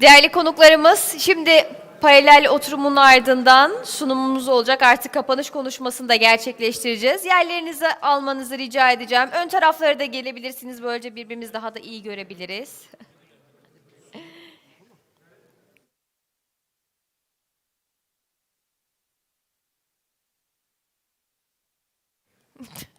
Değerli konuklarımız, şimdi paralel oturumun ardından sunumumuz olacak. Artık kapanış konuşmasını da gerçekleştireceğiz. Yerlerinizi almanızı rica edeceğim. Ön taraflara da gelebilirsiniz. Böylece birbirimizi daha da iyi görebiliriz. Evet,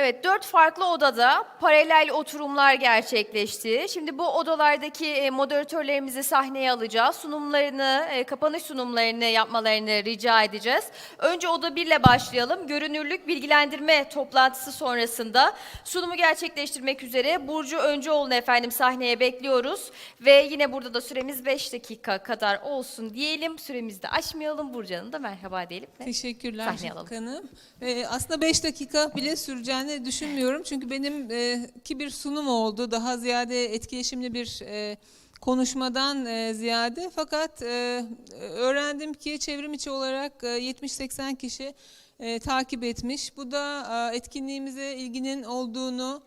dört farklı odada paralel oturumlar gerçekleşti. Şimdi bu odalardaki e, moderatörlerimizi sahneye alacağız. Sunumlarını, e, kapanış sunumlarını yapmalarını rica edeceğiz. Önce oda 1 ile başlayalım. Görünürlük bilgilendirme toplantısı sonrasında sunumu gerçekleştirmek üzere Burcu Öncüoğlu'nu efendim sahneye bekliyoruz. Ve yine burada da süremiz 5 dakika kadar olsun diyelim. Süremizi de aşmayalım. Burcu Hanım da merhaba diyelim. ve Teşekkürler sahneye alalım. Hanım. Ee, aslında 5 dakika bile süreceğini düşünmüyorum. Çünkü benim e, ki bir sunum oldu. Daha ziyade etkileşimli bir e, konuşmadan e, ziyade. Fakat e, öğrendim ki çevrim içi olarak e, 70-80 kişi e, takip etmiş. Bu da e, etkinliğimize ilginin olduğunu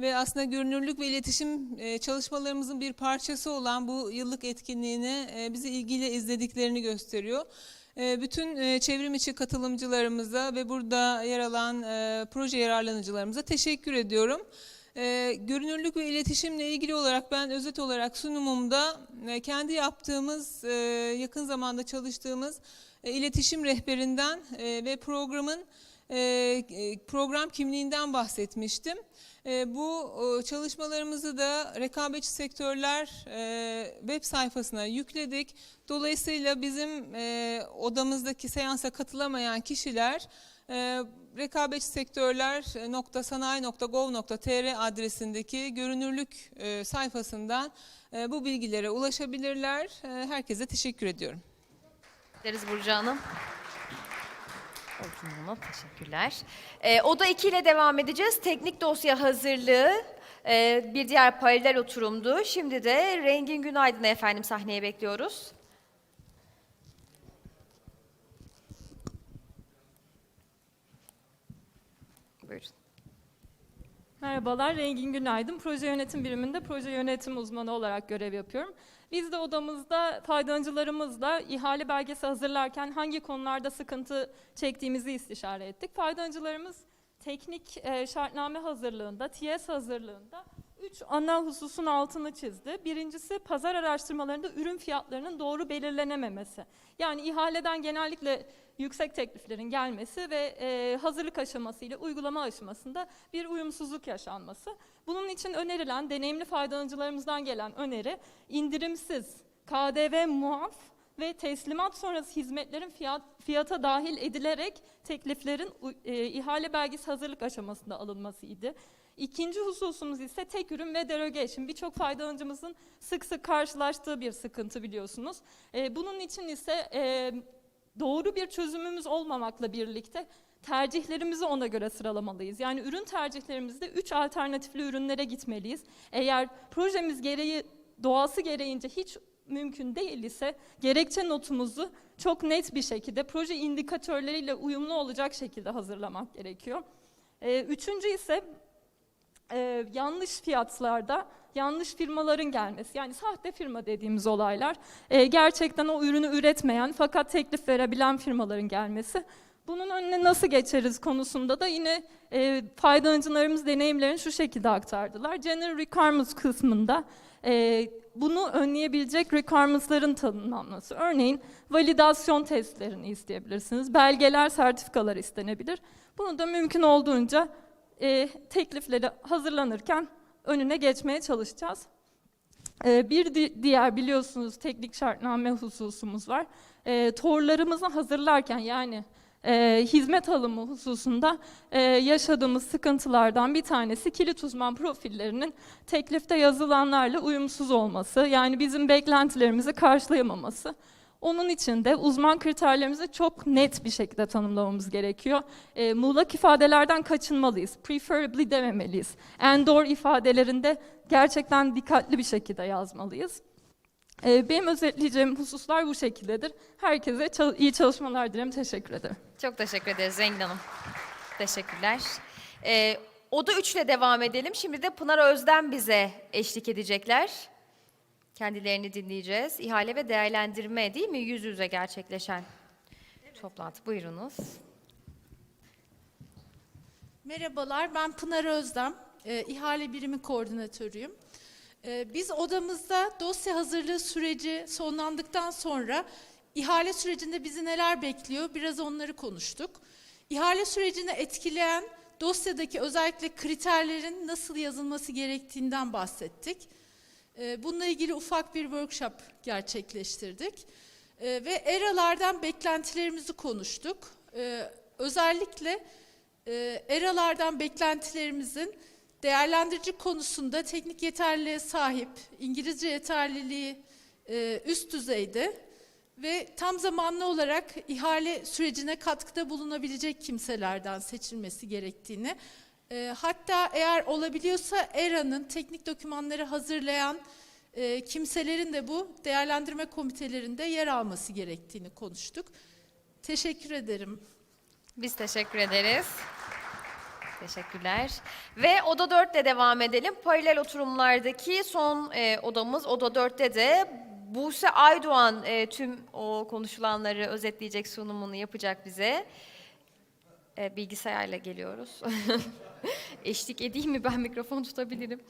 ve aslında görünürlük ve iletişim e, çalışmalarımızın bir parçası olan bu yıllık etkinliğini e, bizi ilgiyle izlediklerini gösteriyor. E, Bütün e, çevrim içi katılımcılarımıza ve burada yer alan e, proje yararlanıcılarımıza teşekkür ediyorum. E, Görünürlük ve iletişimle ilgili olarak ben özet olarak sunumumda e, kendi yaptığımız, yakın zamanda çalıştığımız iletişim rehberinden ve programın program kimliğinden bahsetmiştim. E, Bu e, çalışmalarımızı da rekabetçi sektörler e, web sayfasına yükledik. Dolayısıyla bizim e, odamızdaki seansa katılamayan kişiler e, rekabetçi sektörler.sanayi.gov.tr adresindeki görünürlük e, sayfasından e, bu bilgilere ulaşabilirler. E, Herkese teşekkür ediyorum. Deriz Burcu Hanım. Hanım, teşekkürler. Ee, oda 2 ile devam edeceğiz. Teknik dosya hazırlığı e, bir diğer paralel oturumdu. Şimdi de Rengin Günaydın'ı efendim sahneye bekliyoruz. Buyurun. Merhabalar, Rengin Günaydın. Proje yönetim biriminde proje yönetim uzmanı olarak görev yapıyorum. Biz de odamızda faydalanıcılarımızla ihale belgesi hazırlarken hangi konularda sıkıntı çektiğimizi istişare ettik. Faydalanıcılarımız teknik e, şartname hazırlığında, TS hazırlığında üç ana hususun altını çizdi. Birincisi pazar araştırmalarında ürün fiyatlarının doğru belirlenememesi. Yani ihaleden genellikle yüksek tekliflerin gelmesi ve e, hazırlık aşaması ile uygulama aşamasında bir uyumsuzluk yaşanması. Bunun için önerilen deneyimli faydalanıcılarımızdan gelen öneri indirimsiz, KDV muaf ve teslimat sonrası hizmetlerin fiyat, fiyata dahil edilerek tekliflerin e, ihale belgesi hazırlık aşamasında alınmasıydı. İkinci hususumuz ise tek ürün ve derogation. Birçok faydalanıcımızın sık sık karşılaştığı bir sıkıntı biliyorsunuz. E, bunun için ise e, doğru bir çözümümüz olmamakla birlikte tercihlerimizi ona göre sıralamalıyız. Yani ürün tercihlerimizde üç alternatifli ürünlere gitmeliyiz. Eğer projemiz gereği doğası gereğince hiç mümkün değil ise gerekçe notumuzu çok net bir şekilde proje indikatörleriyle uyumlu olacak şekilde hazırlamak gerekiyor. Ee, üçüncü ise e, yanlış fiyatlarda yanlış firmaların gelmesi yani sahte firma dediğimiz olaylar e, gerçekten o ürünü üretmeyen fakat teklif verebilen firmaların gelmesi. Bunun önüne nasıl geçeriz konusunda da yine e, faydalanıcılarımız deneyimlerini şu şekilde aktardılar. General Requirements kısmında e, bunu önleyebilecek requirements'ların tanımlanması. Örneğin validasyon testlerini isteyebilirsiniz. Belgeler, sertifikalar istenebilir. Bunu da mümkün olduğunca e, teklifleri hazırlanırken önüne geçmeye çalışacağız. E, bir di- diğer biliyorsunuz teknik şartname hususumuz var. E, torlarımızı hazırlarken yani e, hizmet alımı hususunda e, yaşadığımız sıkıntılardan bir tanesi kilit uzman profillerinin teklifte yazılanlarla uyumsuz olması. Yani bizim beklentilerimizi karşılayamaması. Onun için de uzman kriterlerimizi çok net bir şekilde tanımlamamız gerekiyor. E, muğlak ifadelerden kaçınmalıyız. Preferably dememeliyiz. And or ifadelerinde gerçekten dikkatli bir şekilde yazmalıyız. Ee, benim özetleyeceğim hususlar bu şekildedir. Herkese çal- iyi çalışmalar dilerim. Teşekkür ederim. Çok teşekkür ederiz Zengin Hanım. Teşekkürler. Ee, Oda 3 ile devam edelim. Şimdi de Pınar Özden bize eşlik edecekler. Kendilerini dinleyeceğiz. İhale ve değerlendirme değil mi? Yüz yüze gerçekleşen toplantı. Buyurunuz. Merhabalar, ben Pınar Özdem, e, ihale birimi koordinatörüyüm. E, biz odamızda dosya hazırlığı süreci sonlandıktan sonra ihale sürecinde bizi neler bekliyor biraz onları konuştuk. İhale sürecini etkileyen dosyadaki özellikle kriterlerin nasıl yazılması gerektiğinden bahsettik. E, bununla ilgili ufak bir workshop gerçekleştirdik. E, ve ERA'lardan beklentilerimizi konuştuk. E, özellikle e, ERA'lardan beklentilerimizin değerlendirici konusunda teknik yeterliliğe sahip, İngilizce yeterliliği e, üst düzeyde ve tam zamanlı olarak ihale sürecine katkıda bulunabilecek kimselerden seçilmesi gerektiğini, e, hatta eğer olabiliyorsa ERA'nın teknik dokümanları hazırlayan e, kimselerin de bu değerlendirme komitelerinde yer alması gerektiğini konuştuk. Teşekkür ederim. Biz teşekkür ederiz. Teşekkürler. Ve Oda 4 ile devam edelim. Paralel oturumlardaki son e, odamız Oda 4'te de Buse Aydoğan e, tüm o konuşulanları özetleyecek sunumunu yapacak bize. E, bilgisayarla geliyoruz. Eşlik edeyim mi? Ben mikrofon tutabilirim.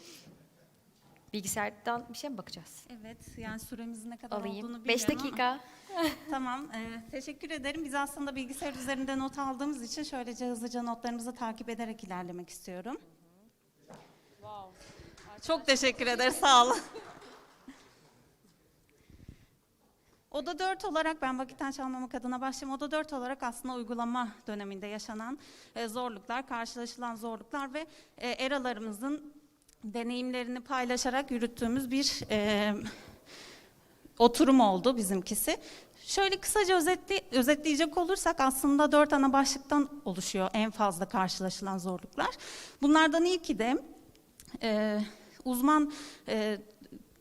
Bilgisayardan bir şey mi bakacağız? Evet, yani süremizin ne kadar olduğunu Alayım. bilmiyorum 5 ama- dakika. Tamam, e, teşekkür ederim. Biz aslında bilgisayar üzerinde not aldığımız için şöylece hızlıca notlarımızı takip ederek ilerlemek istiyorum. Çok teşekkür ederiz, sağ olun. Oda 4 olarak ben vakitten çalmamak adına başlayayım. Oda 4 olarak aslında uygulama döneminde yaşanan e, zorluklar, karşılaşılan zorluklar ve e, eralarımızın deneyimlerini paylaşarak yürüttüğümüz bir e, oturum oldu bizimkisi. Şöyle kısaca özetli, özetleyecek olursak aslında dört ana başlıktan oluşuyor en fazla karşılaşılan zorluklar. Bunlardan ilki de e, uzman e,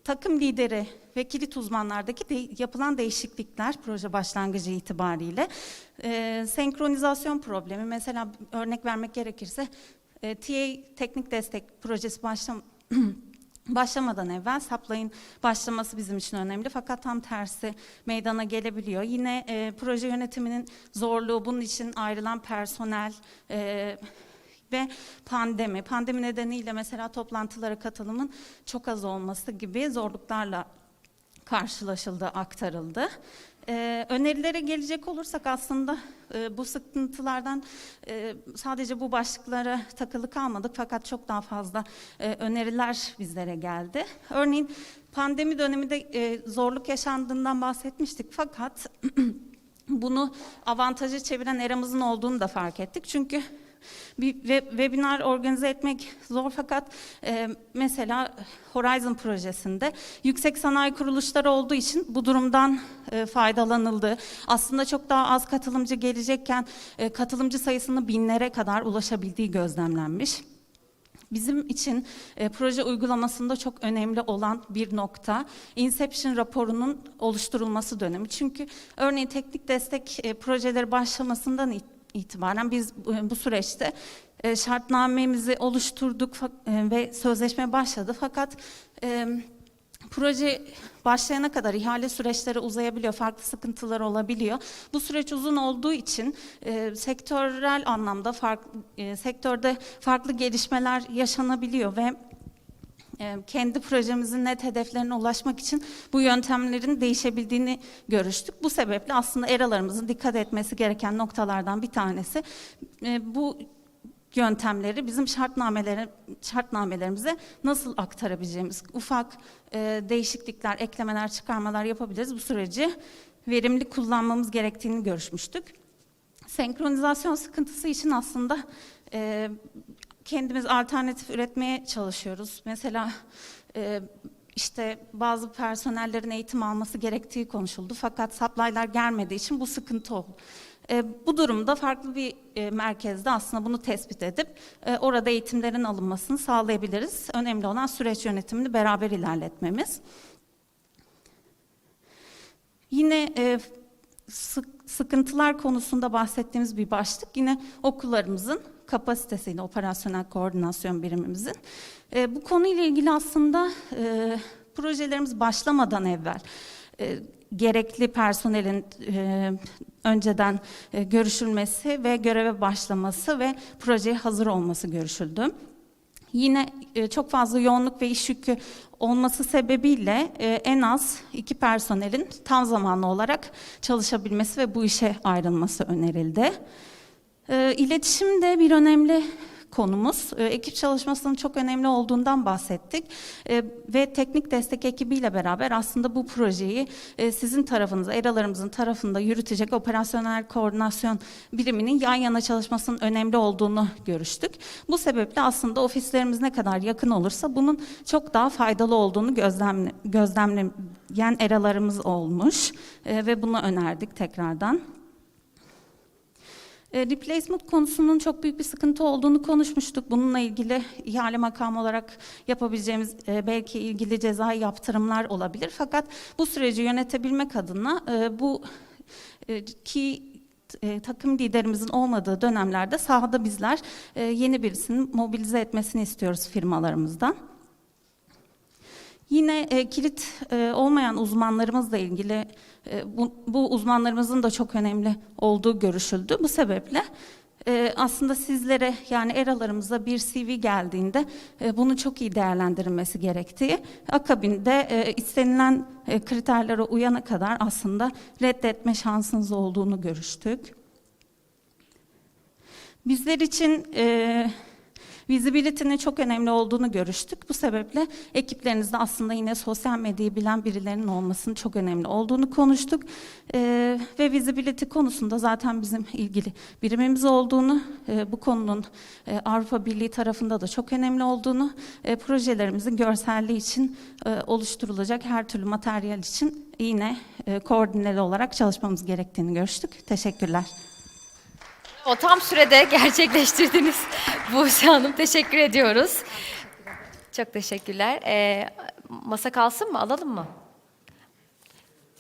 takım lideri ve kilit uzmanlardaki de, yapılan değişiklikler proje başlangıcı itibariyle. E, senkronizasyon problemi mesela örnek vermek gerekirse e, TA teknik destek projesi başlam başlamadan evvel saplayın başlaması bizim için önemli fakat tam tersi meydana gelebiliyor. Yine e, proje yönetiminin zorluğu bunun için ayrılan personel e, ve pandemi. Pandemi nedeniyle mesela toplantılara katılımın çok az olması gibi zorluklarla karşılaşıldı, aktarıldı. Ee, önerilere gelecek olursak aslında e, bu sıkıntılardan e, sadece bu başlıklara takılı kalmadık fakat çok daha fazla e, öneriler bizlere geldi. Örneğin pandemi döneminde e, zorluk yaşandığından bahsetmiştik fakat bunu avantaja çeviren eramızın olduğunu da fark ettik. Çünkü bir web- webinar organize etmek zor fakat e, mesela Horizon projesinde yüksek sanayi kuruluşları olduğu için bu durumdan e, faydalanıldı. Aslında çok daha az katılımcı gelecekken e, katılımcı sayısının binlere kadar ulaşabildiği gözlemlenmiş. Bizim için e, proje uygulamasında çok önemli olan bir nokta Inception raporunun oluşturulması dönemi. Çünkü örneğin teknik destek e, projeleri başlamasından itibaren biz bu, süreçte e, şartnamemizi oluşturduk e, ve sözleşme başladı. Fakat e, proje başlayana kadar ihale süreçleri uzayabiliyor, farklı sıkıntılar olabiliyor. Bu süreç uzun olduğu için e, sektörel anlamda farklı e, sektörde farklı gelişmeler yaşanabiliyor ve kendi projemizin net hedeflerine ulaşmak için bu yöntemlerin değişebildiğini görüştük. Bu sebeple aslında eralarımızın dikkat etmesi gereken noktalardan bir tanesi e, bu yöntemleri bizim şartnamelere, şartnamelerimize nasıl aktarabileceğimiz ufak e, değişiklikler, eklemeler, çıkarmalar yapabiliriz. Bu süreci verimli kullanmamız gerektiğini görüşmüştük. Senkronizasyon sıkıntısı için aslında e, kendimiz alternatif üretmeye çalışıyoruz. Mesela e, işte bazı personellerin eğitim alması gerektiği konuşuldu. Fakat supply'lar gelmediği için bu sıkıntı oldu. E, bu durumda farklı bir e, merkezde aslında bunu tespit edip e, orada eğitimlerin alınmasını sağlayabiliriz. Önemli olan süreç yönetimini beraber ilerletmemiz. Yine e, sık- sıkıntılar konusunda bahsettiğimiz bir başlık yine okullarımızın kapasitesiyle operasyonel koordinasyon birimimizin. E, bu konuyla ilgili aslında e, projelerimiz başlamadan evvel e, gerekli personelin e, önceden e, görüşülmesi ve göreve başlaması ve projeye hazır olması görüşüldü. Yine e, çok fazla yoğunluk ve iş yükü olması sebebiyle e, en az iki personelin tam zamanlı olarak çalışabilmesi ve bu işe ayrılması önerildi. E, İletişim de bir önemli konumuz. E, Ekip çalışmasının çok önemli olduğundan bahsettik E, ve teknik destek ekibiyle beraber aslında bu projeyi e, sizin tarafınıza, ERA'larımızın tarafında yürütecek operasyonel koordinasyon biriminin yan yana çalışmasının önemli olduğunu görüştük. Bu sebeple aslında ofislerimiz ne kadar yakın olursa bunun çok daha faydalı olduğunu gözlemle, gözlemleyen ERA'larımız olmuş ve bunu önerdik tekrardan. E, Replacement konusunun çok büyük bir sıkıntı olduğunu konuşmuştuk. Bununla ilgili ihale makamı olarak yapabileceğimiz e, belki ilgili cezai yaptırımlar olabilir. Fakat bu süreci yönetebilmek adına e, bu e, ki takım liderimizin olmadığı dönemlerde sahada bizler yeni birisini mobilize etmesini istiyoruz firmalarımızdan. Yine e, kilit e, olmayan uzmanlarımızla ilgili e, bu, bu uzmanlarımızın da çok önemli olduğu görüşüldü. Bu sebeple e, aslında sizlere yani ERA'larımıza bir CV geldiğinde e, bunu çok iyi değerlendirilmesi gerektiği, akabinde e, istenilen e, kriterlere uyana kadar aslında reddetme şansınız olduğunu görüştük. Bizler için e, visibility'nin çok önemli olduğunu görüştük. Bu sebeple ekiplerinizde aslında yine sosyal medyayı bilen birilerinin olmasının çok önemli olduğunu konuştuk. E, ve visibility konusunda zaten bizim ilgili birimimiz olduğunu, e, bu konunun e, Avrupa Birliği tarafında da çok önemli olduğunu, e, projelerimizin görselliği için e, oluşturulacak her türlü materyal için yine e, koordineli olarak çalışmamız gerektiğini görüştük. Teşekkürler. O tam sürede gerçekleştirdiniz Buse Hanım. Teşekkür ediyoruz. Çok teşekkürler. Ee, masa kalsın mı? Alalım mı?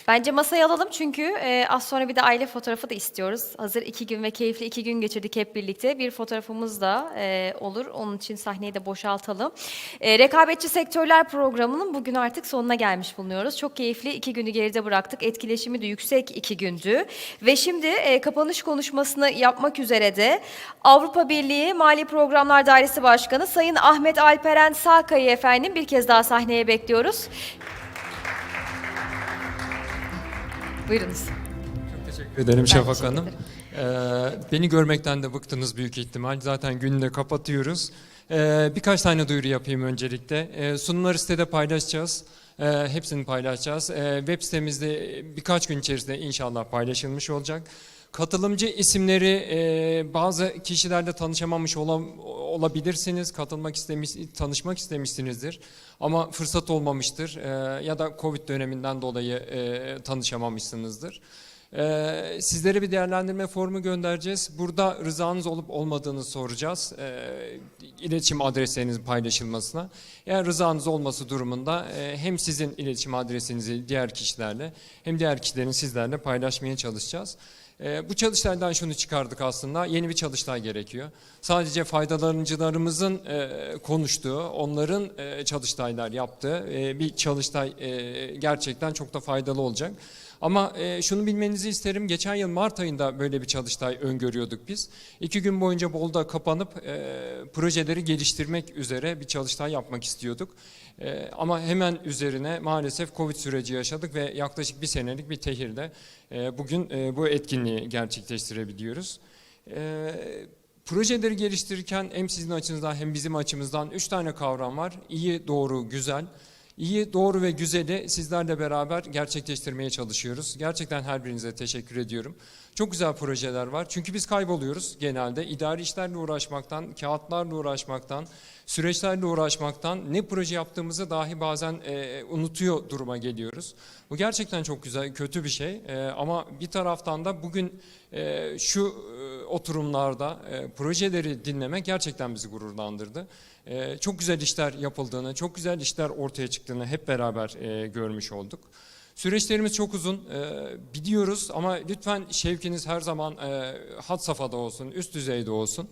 Bence masayı alalım çünkü e, az sonra bir de aile fotoğrafı da istiyoruz. Hazır iki gün ve keyifli iki gün geçirdik hep birlikte. Bir fotoğrafımız da e, olur. Onun için sahneyi de boşaltalım. E, Rekabetçi Sektörler Programı'nın bugün artık sonuna gelmiş bulunuyoruz. Çok keyifli iki günü geride bıraktık. Etkileşimi de yüksek iki gündü. Ve şimdi e, kapanış konuşmasını yapmak üzere de Avrupa Birliği Mali Programlar Dairesi Başkanı Sayın Ahmet Alperen Sağkay'ı efendim bir kez daha sahneye bekliyoruz. Buyurunuz. Çok teşekkür ederim Şafak Hanım. Ee, beni görmekten de bıktınız büyük ihtimal. Zaten günü de kapatıyoruz. Ee, birkaç tane duyuru yapayım öncelikle. Ee, sunumları sitede paylaşacağız. Ee, hepsini paylaşacağız. Ee, web sitemizde birkaç gün içerisinde inşallah paylaşılmış olacak. Katılımcı isimleri e, bazı kişilerle tanışamamış ola- olabilirsiniz. Katılmak istemiş, tanışmak istemişsinizdir. Ama fırsat olmamıştır e, ya da Covid döneminden dolayı e, tanışamamışsınızdır. Ee, sizlere bir değerlendirme formu göndereceğiz. Burada rızanız olup olmadığını soracağız. Ee, iletişim adreslerinizin paylaşılmasına. Eğer rızanız olması durumunda e, hem sizin iletişim adresinizi diğer kişilerle hem diğer kişilerin sizlerle paylaşmaya çalışacağız. Ee, bu çalıştaydan şunu çıkardık aslında. Yeni bir çalıştay gerekiyor. Sadece faydalanıcılarımızın e, konuştuğu, onların e, çalıştaylar yaptığı e, bir çalıştay e, gerçekten çok da faydalı olacak. Ama e, şunu bilmenizi isterim. Geçen yıl Mart ayında böyle bir çalıştay öngörüyorduk biz. İki gün boyunca Bolu'da kapanıp e, projeleri geliştirmek üzere bir çalıştay yapmak istiyorduk. E, ama hemen üzerine maalesef Covid süreci yaşadık ve yaklaşık bir senelik bir tehirde e, bugün e, bu etkinliği gerçekleştirebiliyoruz. E, projeleri geliştirirken hem sizin açınızdan hem bizim açımızdan üç tane kavram var. İyi, doğru, güzel. İyi, doğru ve güzeli sizlerle beraber gerçekleştirmeye çalışıyoruz. Gerçekten her birinize teşekkür ediyorum. Çok güzel projeler var. Çünkü biz kayboluyoruz genelde. İdari işlerle uğraşmaktan, kağıtlarla uğraşmaktan, süreçlerle uğraşmaktan ne proje yaptığımızı dahi bazen e, unutuyor duruma geliyoruz. Bu gerçekten çok güzel, kötü bir şey. E, ama bir taraftan da bugün e, şu e, oturumlarda e, projeleri dinlemek gerçekten bizi gururlandırdı. Ee, çok güzel işler yapıldığını, çok güzel işler ortaya çıktığını hep beraber e, görmüş olduk. Süreçlerimiz çok uzun, e, biliyoruz ama lütfen şevkiniz her zaman e, had safhada olsun, üst düzeyde olsun.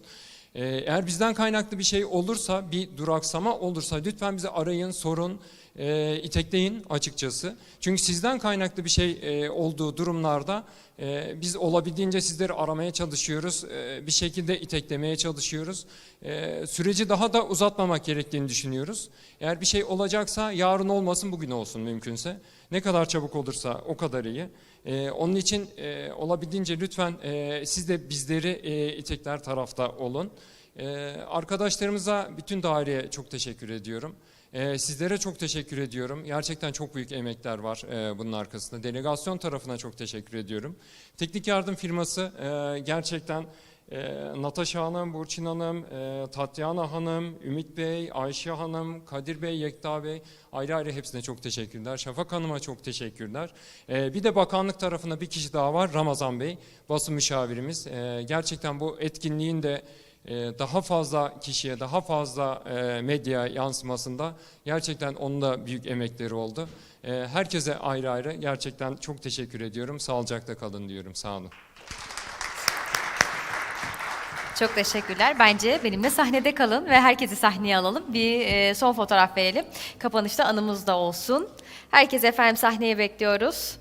E, eğer bizden kaynaklı bir şey olursa, bir duraksama olursa lütfen bizi arayın, sorun, e, itekleyin açıkçası. Çünkü sizden kaynaklı bir şey e, olduğu durumlarda e, biz olabildiğince sizleri aramaya çalışıyoruz, e, bir şekilde iteklemeye çalışıyoruz. E, süreci daha da uzatmamak gerektiğini düşünüyoruz. Eğer bir şey olacaksa yarın olmasın, bugün olsun mümkünse. Ne kadar çabuk olursa o kadar iyi. Ee, onun için e, olabildiğince lütfen e, siz de bizleri e, itekler tarafta olun. Ee, arkadaşlarımıza, bütün daireye çok teşekkür ediyorum. Ee, sizlere çok teşekkür ediyorum. Gerçekten çok büyük emekler var e, bunun arkasında. Delegasyon tarafına çok teşekkür ediyorum. Teknik yardım firması e, gerçekten e, Natasha Hanım, Burçin Hanım, e, Tatyana Hanım, Ümit Bey, Ayşe Hanım, Kadir Bey, Yekta Bey ayrı ayrı hepsine çok teşekkürler. Şafak Hanım'a çok teşekkürler. E, bir de bakanlık tarafında bir kişi daha var Ramazan Bey, basın müşavirimiz. E, gerçekten bu etkinliğin de e, daha fazla kişiye, daha fazla e, medya yansımasında gerçekten onun da büyük emekleri oldu. E, herkese ayrı ayrı gerçekten çok teşekkür ediyorum. Sağlıcakla kalın diyorum. Sağ olun. Çok teşekkürler. Bence benimle sahnede kalın ve herkesi sahneye alalım. Bir e, son fotoğraf verelim. Kapanışta anımız da olsun. Herkese efendim sahneye bekliyoruz.